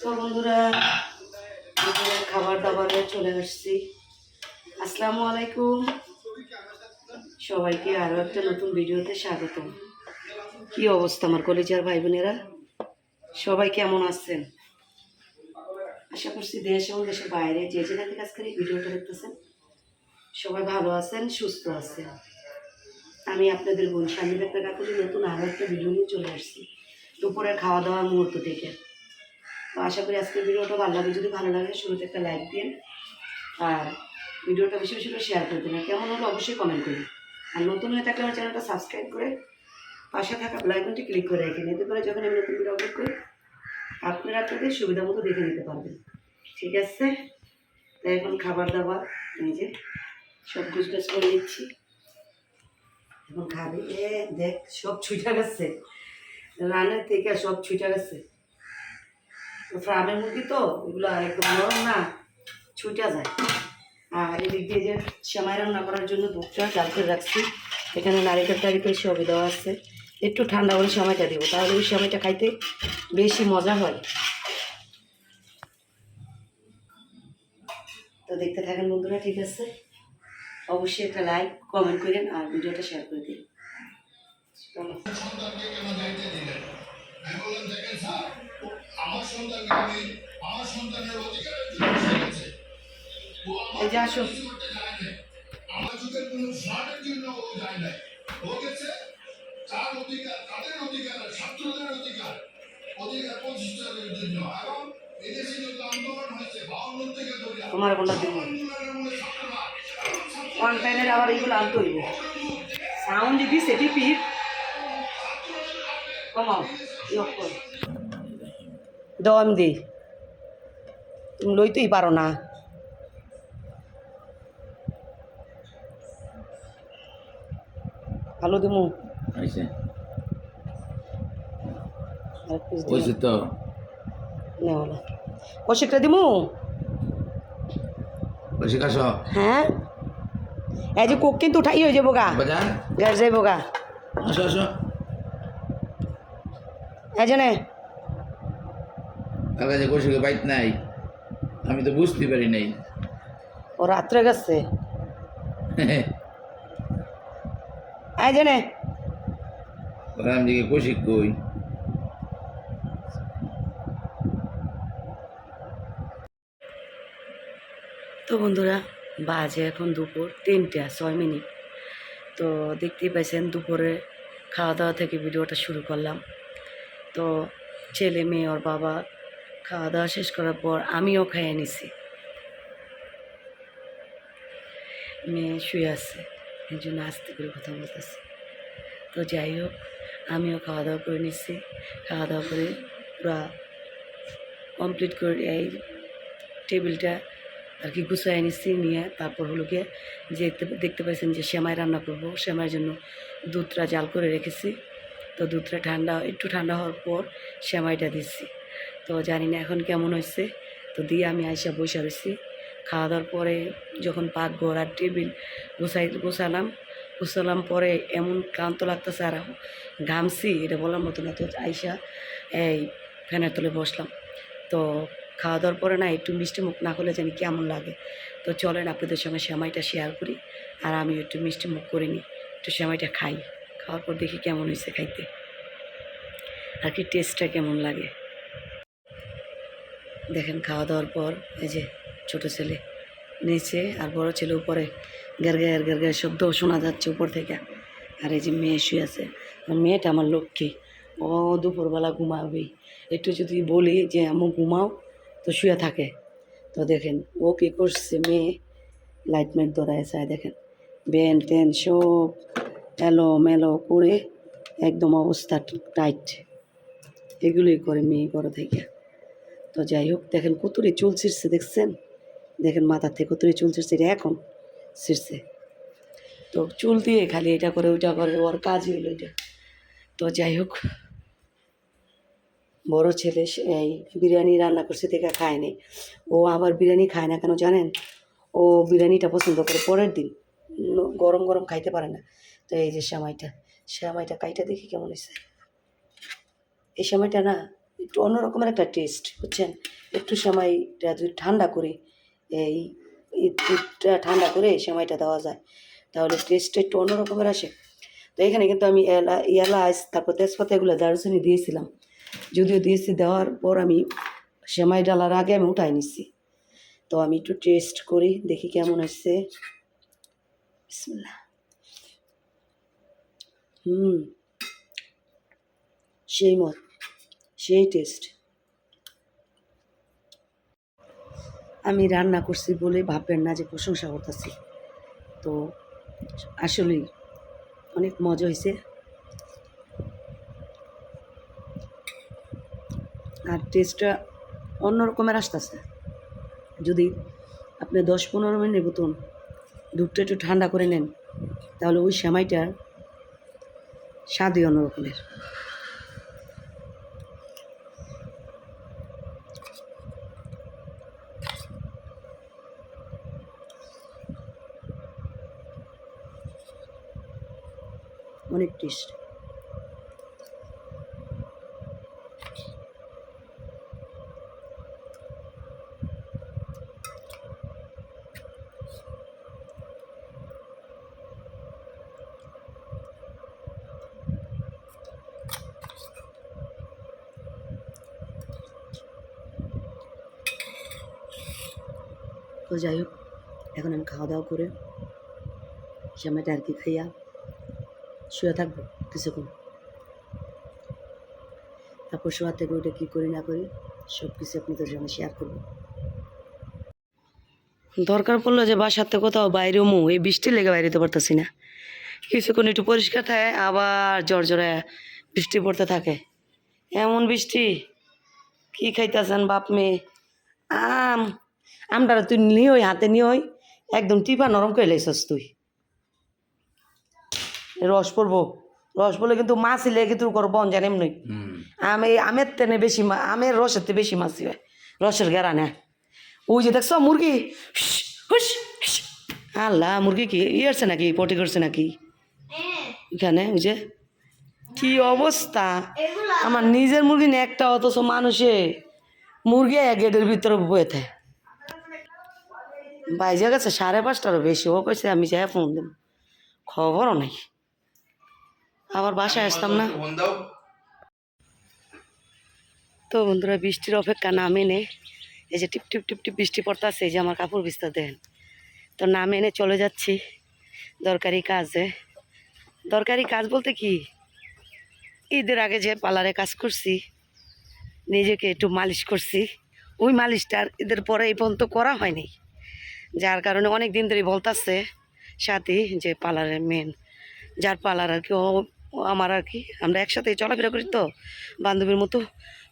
তো বন্ধুরা খাবার দাবারে চলে আসছি আসসালামু আলাইকুম সবাইকে আরও একটা নতুন ভিডিওতে স্বাগতম। কি অবস্থা আমার কলেজের ভাই বোনেরা সবাই কেমন আছেন? আশা করছি দেশ এবং দেশের বাইরে যে যেখান থেকে আজকের এই ভিডিওটা দেখতেছেন, সবাই ভালো আছেন, সুস্থ আছেন। আমি আপনাদের বোন স্বামীর একটা কাকুলি নতুন আরও একটা ভিডিও নিয়ে চলে আসছি, দুপুরের খাওয়া দাওয়ার মুহূর্ত থেকে। তো আশা করি আজকের ভিডিওটা ভালো লাগে যদি ভালো লাগে, শুরুতে একটা লাইক দিন আর ভিডিওটা বেশি বেশি করে শেয়ার করে দিন। কেমন হলো অবশ্যই কমেন্ট করুন আর নতুন হয়ে থাকলে আমার চ্যানেলটা সাবস্ক্রাইব করে পাশে থাকা বেলাইকনটি ক্লিক করে রাখেন এতে করে যখন আমি নতুন ভিডিও আপলোড করি, আপনারা আপনাদের সুবিধা মতো দেখে নিতে পারবেন। ঠিক আছে? তাই এখন খাবার দাবার নিজে সব গুজগাছ করে নিচ্ছি। এখন খাবি। এ, দেখ, সব ছুটে গেছে রানের থেকে সব ছুটে গেছে ফার্মের মুরগি তো, এগুলো একদম নরম না, ছুটে যায়। আর এদিক দিয়ে যে সেমাই রান্না করার জন্য দুধটা জাল করে রাখছি। এখানে নারিকেল টারিকেল সবই দেওয়া আছে। একটু ঠান্ডা করে সময়টা দেবো, তাহলে ওই সময়টা খাইতে বেশি মজা হয়। তো দেখতে থাকেন বন্ধুরা, ঠিক আছে? অবশ্যই একটা লাইক কমেন্ট করেন আর ভিডিওটা শেয়ার করে দিন। আমার যুগের কোন ফ্রডের জন্য ও যায় নাই ও গেছে তার অধিকার তাদের অধিকার ছাত্রদের অধিকার অধিকার প্রতিষ্ঠানের জন্য এবং এদেশে যত আন্দোলন হয়েছে বাউন্ন থেকে ধরে তোমার বলা অনলাইনের আবার এইগুলো আনতে হইব। সাউন্ড যদি সেটি পিপ কমাও দম দি তুমি লইতেই পারো না। ভালো দিমু। কষিকটা দিমু? হ্যাঁ? এই যে কোক কিন্তু উঠাই হয়ে যাব গা। বাজার গ্যাস যাইবো গা আসো আসো। এই জন্যে কাকা যে কৌশিকে বাইত নাই আমি তো বুঝতে পারি নাই। ও রাত্রে গেছে। ওরা আমি দিকে কৌশিক কই? তো বন্ধুরা বাজে এখন দুপুর, তিনটা, ছয় মিনিট। তো দেখতেই পাইছেন দুপুরে খাওয়া দাওয়া থেকে ভিডিওটা শুরু করলাম। তো ছেলে, মেয়ে, ওর বাবা খাওয়া দাওয়া শেষ করার পর আমিও খাইয়ে নিছি। মেয়ে শুয়ে আছে, এই জন্য আস্তে করে কথা বলতেছে। তো যাই হোক, আমিও খাওয়া দাওয়া করে নিচ্ছি খাওয়া দাওয়া করে পুরা কমপ্লিট করে এই টেবিলটা আর কি গুছাই নিচ্ছি নিয়ে তারপর হলো গিয়ে যে দেখতে- পাচ্ছেন যে সেমাই রান্না করব। সেমাইয়ের জন্য দুধটা জাল করে রেখেছি। তো দুধটা ঠান্ডা, একটু ঠান্ডা হওয়ার পর সেমাইটা দিচ্ছি তো জানি না এখন কেমন হয়েছে। তো দিয়ে আমি আইসা বসে রয়েছি খাওয়া দাওয়ার পরে যখন পাকঘর আর টেবিল গোছাই, গোছালাম। গোছালাম পরে এমন ক্লান্ত লাগতেছে আর ঘামছি, এটা বলার মতো না। তো আইসা এই ফ্যানের তলে বসলাম। তো খাওয়া দাওয়ার পরে না একটু মিষ্টি মুখ না করলে জানি কেমন লাগে। তো চলেন আপনাদের সঙ্গে সেমাইটা শেয়ার করি আর আমি একটু মিষ্টি মুখ করে নিই। একটু সেমাইটা খাই। খাওয়ার পর দেখি কেমন হয়েছে খাইতে। আর কি টেস্টটা কেমন লাগে। দেখেন খাওয়া দাওয়ার পর এই যে ছোট ছেলে নিচে আর বড় ছেলে উপরে গেরগের গেরগের শব্দ শোনা যাচ্ছে উপর থেকে। আর এই যে মেয়ে শুয়ে আছে। মেয়েটা আমার লক্ষ্মী। ও দুপুরবেলা ঘুমাবেই। একটু যদি বলি যে আমু ঘুমাও। তো শুয়ে থাকে। তো দেখেন, ও কী করছে, মেয়ে লাইট মাইট ধরায় চায় দেখেন। বেন টেন সব এলো মেলো করে একদম অবস্থা টাইট এগুলোই করে মেয়ে বড় থেকে। তো যাই হোক, দেখেন কতরি চুল ছিঁড়ছে, দেখছেন? দেখেন মাথার থেকে কতরি চুল ছিঁড়ছে, এটা এখন ছিঁড়ছে। তো চুল দিয়ে খালি এটা করে, ওইটা করে, ওর কাজই হলো এটা। তো যাই হোক বড় ছেলে এই বিরিয়ানি রান্না করছে থেকে খায়নি। ও আবার বিরিয়ানি খায় না কেন জানেন? ও বিরিয়ানিটা পছন্দ করে পরের দিন। গরম গরম খাইতে পারে না। তো এই যে সেমাইটা সেমাইটা কাইটা দেখি কেমন হয়েছে এই সময়টা না, একটু অন্যরকমের একটা টেস্ট বুঝছেন? একটু সময়টা যদি ঠান্ডা করে, এই দুধটা ঠান্ডা করে এই সময়টা দেওয়া যায়। তাহলে টেস্টটা একটু অন্যরকমের আসে। তো এখানে কিন্তু আমি এলা, এলাচ, তারপর তেজপাতা এগুলো দারুচিনি দিয়েছিলাম। যদিও দিয়েছি, দেওয়ার পর আমি সেমাই ডালার আগে আমি উঠাই নিছি। তো আমি একটু টেস্ট করি, দেখি কেমন বিসমিল্লাহ। হুম। সেই মত, সেই টেস্ট আমি রান্না করছি বলে ভাববেন না যে প্রশংসা করতেছি। তো আসলেই অনেক মজা হয়েছে। আর টেস্টটা অন্য রকমের আসতেছে। যদি আপনি দশ পনেরো মিনিট মতন দুধটা একটু ঠান্ডা করে নেন, তাহলে ওই সেমাইটার স্বাদই অন্য রকমের। অনেক টেস্ট তো যাই হোক, এখন আমি খাওয়া দাওয়া করে সময়টা আর কি খাইয়া শুয়ে থাকব কিছুক্ষণ। তারপর শোয়া থেকে ওইটা কী করি না করি সব কিছু আপনাদের সঙ্গে শেয়ার করব। দরকার পড়ল যে বাসাতে কোথাও বাইরে মু, এই বৃষ্টি লেগে বাইরে যেতে পারতেছি না। কিছুক্ষণ একটু পরিষ্কার থাকে, আবার জ্বর জ্বরে বৃষ্টি পড়তে থাকে। এমন বৃষ্টি, কি খাইতেছেন বাপ মেয়ে? আম আমটা তুই নিয়ে ওই হাতে নিয়ে ওই একদম টিপা নরম করে লাইছস তুই। রস পড়ব রস পড়লে কিন্তু মাছ ইলে কিন্তু করব বন জানেম নই হুম। আমি আমের তেনে বেশি মা- আমের রসের তে বেশি মাছি হয় রসের গেরা না। ওই যে দেখছ মুরগি? হুস, হুস, হুস। আল্লাহ মুরগি কি ইয়েছে নাকি? পটি করছে নাকি? এখানে ওই যে। কি অবস্থা? আমার নিজের মুরগি না একটা অথচ মানুষে মুরগি এক গেটের ভিতরে বয়ে থাকে। বাইজে গেছে, সাড়ে পাঁচটারও বেশি। ও কইছে, আমি যাই ফোন দেব। খবরও নাই। আবার বাসায় আসতাম না। তো বন্ধুরা, বৃষ্টির অপেক্ষা না মেনে এই যে টিপ টিপ টিপ টিপ বৃষ্টি পড়তেছে, এই যে আমার কাপড় বিস্তার দেন। তো না মেনে চলে যাচ্ছি দরকারি কাজে। দরকারি কাজ বলতে কি? ঈদের আগে যে পার্লারে কাজ করছি, নিজেকে একটু মালিশ করছি। ওই মালিশটা ঈদের পরে এই পর্যন্ত করা হয়নি। যার কারণে অনেক দিন ধরে বলতাছে সাথী যে পার্লারের মেন যার পার্লার আর কি, ও আমার আর কি। আমরা একসাথে চলাফেরা করি তো, বান্ধবীর মতো।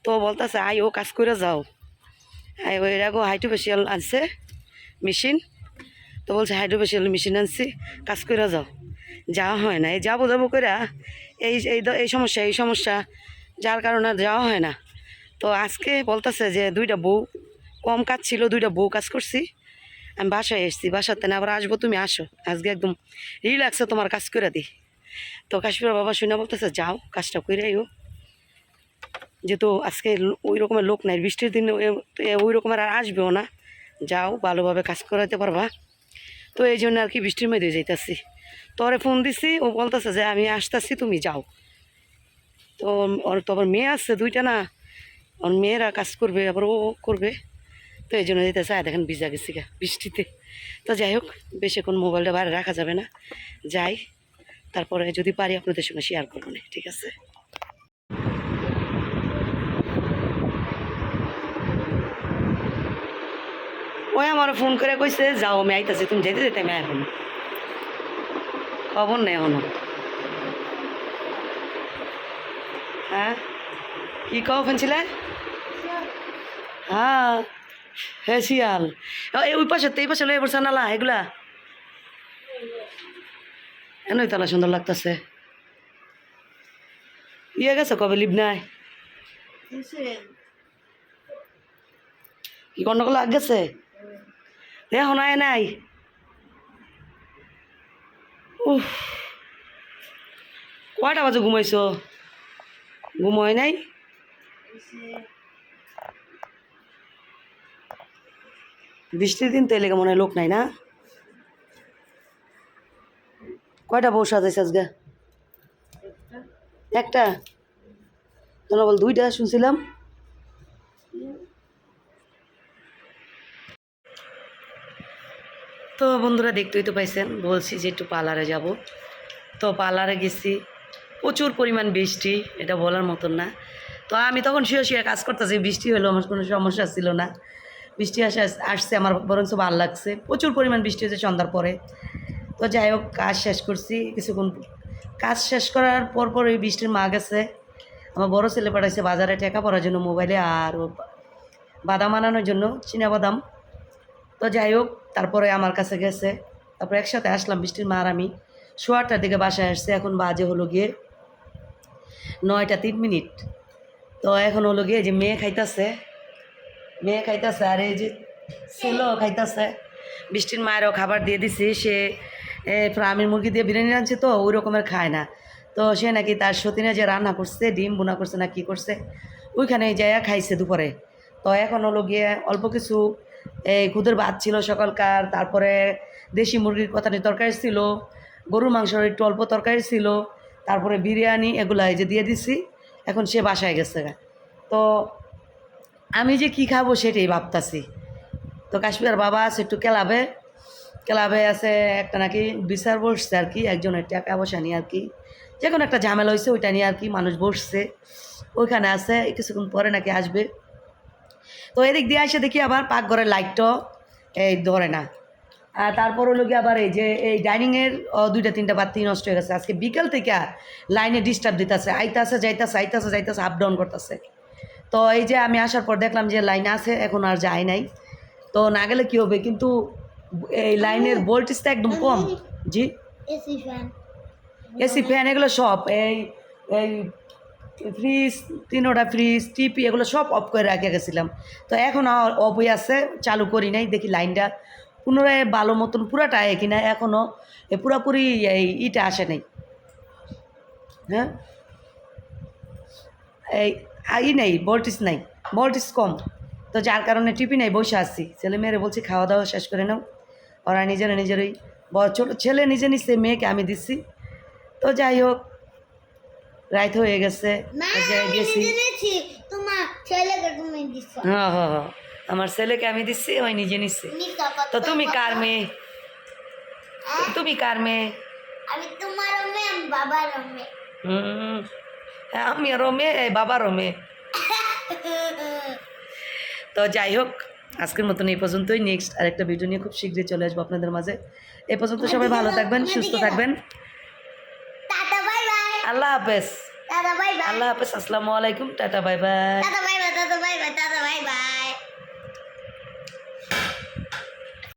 তো বলতেছে আই ও কাজ করে যাও। আই ওই রাগো হাইড্রোফেশিয়াল আনছে মেশিন তো বলছে হাইড্রোফেশিয়াল মেশিন আনছি, কাজ করে যাও। যাওয়া হয় না, এই যাব যাব করে এই এই সমস্যা এই সমস্যা, যার কারণে যাওয়া হয় না। তো আজকে বলতেছে যে দুইটা বউ, কম কাজ ছিল, দুইটা বউ কাজ করছি। আমি বাসায় এসেছি, বাসাতে না আবার আসব, তুমি আসো। আজকে একদম রিল্যাক্সে তোমার কাজ করে দিই। তো কাশ্মীর বাবা শুনে বলতেছে, যাও, কাজটা করে আইও। যেহেতু আজকে ওই রকমের লোক নাই, বৃষ্টির দিনে ওই রকমের আর আসবেও না। যাও, ভালোভাবে কাজ করাতে পারবা। তো এই জন্য আর কি বৃষ্টির মধ্যে যাইতাছি। তোরে ফোন দিছি, ও বলতেছে যে, আমি আসতেছি, তুমি যাও। তো ওর তো আবার মেয়ে আসছে দুইটা না। ওর মেয়েরা কাজ করবে, আবার ও করবে। তো এই জন্য যেতেছে আর দেখেন ভিজা গেছি গা বৃষ্টিতে। তো যাই হোক বেশিক্ষণ মোবাইলটা বাইরে রাখা যাবে না। যাই তারপরে যদি পারি আপনাদের সঙ্গে শেয়ার করব না ঠিক আছে? ওই আমার ফোন করে কইছে যাও আমি আইতাছি তুমি যেতে যেতে আমি এখন। খবর নেই এখনও। হ্যাঁ? কি কও ফেনছিলে? হ্যাঁ। হে শিয়াল। ওই পাশে তো, এই পাশে লয়ে পড়ছে নালা এগুলা। এনই তালা সুন্দর লাগতেছে। ইয়ে গেছে কবে লিভ নাই কি গন্ডগোল লাগ গেছে? এখন আয় নাই। উফ। কয়টা বাজে ঘুমাইছো? ঘুম হয় নাই? বৃষ্টির দিন তো এলাকা মনে হয় লোক নাই না? কয়টা বউ সাজাইছে আজকে? একটা? বল দুইটা শুনছিলাম। তো বন্ধুরা দেখতেই তো পাইছেন, বলছি যে একটু পার্লারে যাব। তো পার্লারে গেছি, প্রচুর পরিমাণ বৃষ্টি, এটা বলার মতন না। তো আমি তখন শুয়ে শুয়ে কাজ করতেছি, বৃষ্টি হলো আমার কোনো সমস্যা ছিল না। বৃষ্টি আসে আসছে আমার, বরঞ্চ ভালো লাগছে। প্রচুর পরিমাণ বৃষ্টি হয়েছে সন্ধ্যার পরে। তো যাই হোক, কাজ শেষ করছি। কিছুক্ষণ কাজ শেষ করার পর পর এই বৃষ্টির মা গেছে আমার বড় ছেলে পাঠাইছে বাজারে টাকা পড়ার জন্য মোবাইলে আর বাদাম আনানোর জন্য চীনা বাদাম। তো যাই হোক, তারপরে আমার কাছে গেছে। তারপরে একসাথে আসলাম বৃষ্টির মা আর আমি। সোয়াটার দিকে বাসায় আসছে, এখন বাজে হলো গিয়ে নয়টা তিন মিনিট। তো এখন হলো গিয়ে যে মেয়ে খাইতেছে মেয়ে খাইতেছে আর এই যে ছেলেও খাইতেছে। বৃষ্টির মায়েরও খাবার দিয়ে দিছি। সে ফার্মের মুরগি দিয়ে বিরিয়ানি রাঁধছে তো, ওই রকমের খায় না। তো সে নাকি তার সতীনে যে রান্না করছে, ডিম বোনা করছে না কি করছে ওইখানে যাইয়া খাইছে দুপুরে। তো এখন হলো গিয়ে অল্প কিছু এই খুদের ভাত ছিল সকালকার, তারপরে দেশি মুরগির কথাটি তরকারি ছিল, গরুর মাংসের একটু অল্প তরকারি ছিল, তারপরে বিরিয়ানি এগুলো এই যে দিয়ে দিছি, এখন সে বাসায় গেছে। তো আমি যে কি খাব সেটাই ভাবতাছি। তো কাশ্মীর বাবা আছে একটু ক্লাবে। ক্লাবে আছে একটা নাকি বিচার বসছে আর কি একজনের টাকা পয়সা নিয়ে আর কি। যে কোনো একটা ঝামেলা হয়েছে ওইটা নিয়ে আর কি মানুষ বসছে। ওইখানে আছে, কিছুক্ষণ পরে নাকি আসবে। তো এদিক দিয়ে এসে দেখি আবার পাকঘরের লাইটটাও এই ধরে না। আর তারপর হলো গিয়ে আবার এই যে, এই ডাইনিংয়ের দুইটা, তিনটা বাতি নষ্ট হয়ে গেছে। আজকে বিকেল থেকে লাইনে ডিস্টার্ব দিতেছে। আইতাছে, যাইতাছে আইতাছে, যাইতাছে আপ ডাউন করতেছে। তো এই যে আমি আসার পর দেখলাম যে লাইন আছে এখন আর যায় নাই। তো না গেলে কী হবে? কিন্তু এই লাইনের ভোল্টেজটা একদম কম। জি? এসি ফ্যান এসি ফ্যান এগুলো সব এই এই ফ্রিজ তিনোটা ফ্রিজ টিপি এগুলো সব অফ করে রেখে গেছিলাম। তো এখন অফ হয়ে আছে চালু করি নাই দেখি লাইনটা পুনরায় ভালো মতন পুরাটা আয় কিনা এখনও এ পুরাপুরি এই ইটা আসে নাই। হ্যাঁ? এই ই নেই ভোল্টেজ নাই ভোল্টেজ কম। তো যার কারণে টিপি নাই বসে আসছি ছেলে মেয়েরে বলছি খাওয়া দাওয়া শেষ করে নাও। ওরা নিজেরা নিজেরই বড় ছোটো ছেলে নিজে নিচ্ছে মেয়েকে আমি দিচ্ছি তো যাই হোক রাইত হয়ে গেছে গেছি। হ্যাঁ হ্যাঁ হ্যাঁ আমার ছেলেকে আমি দিচ্ছি ওই নিজে নিচ্ছে তো তুমি কার মেয়ে? হ্যাঁ? তুমি কার মেয়ে? আমি তোমার মেয়ে বাবার মেয়ে। হুম আমি আরও মেয়ে এই বাবারও মেয়ে তো যাই হোক আজকের মতন এই পর্যন্তই। নেক্সট আরেকটা ভিডিও নিয়ে খুব শীঘ্রই চলে আসব আপনাদের মাঝে। এ পর্যন্ত সবাই ভালো থাকবেন সুস্থ থাকবেন। আল্লাহ হাফেজ। আল্লাহ হাফেজ আসসালামু আলাইকুম টাটা বাই বাই।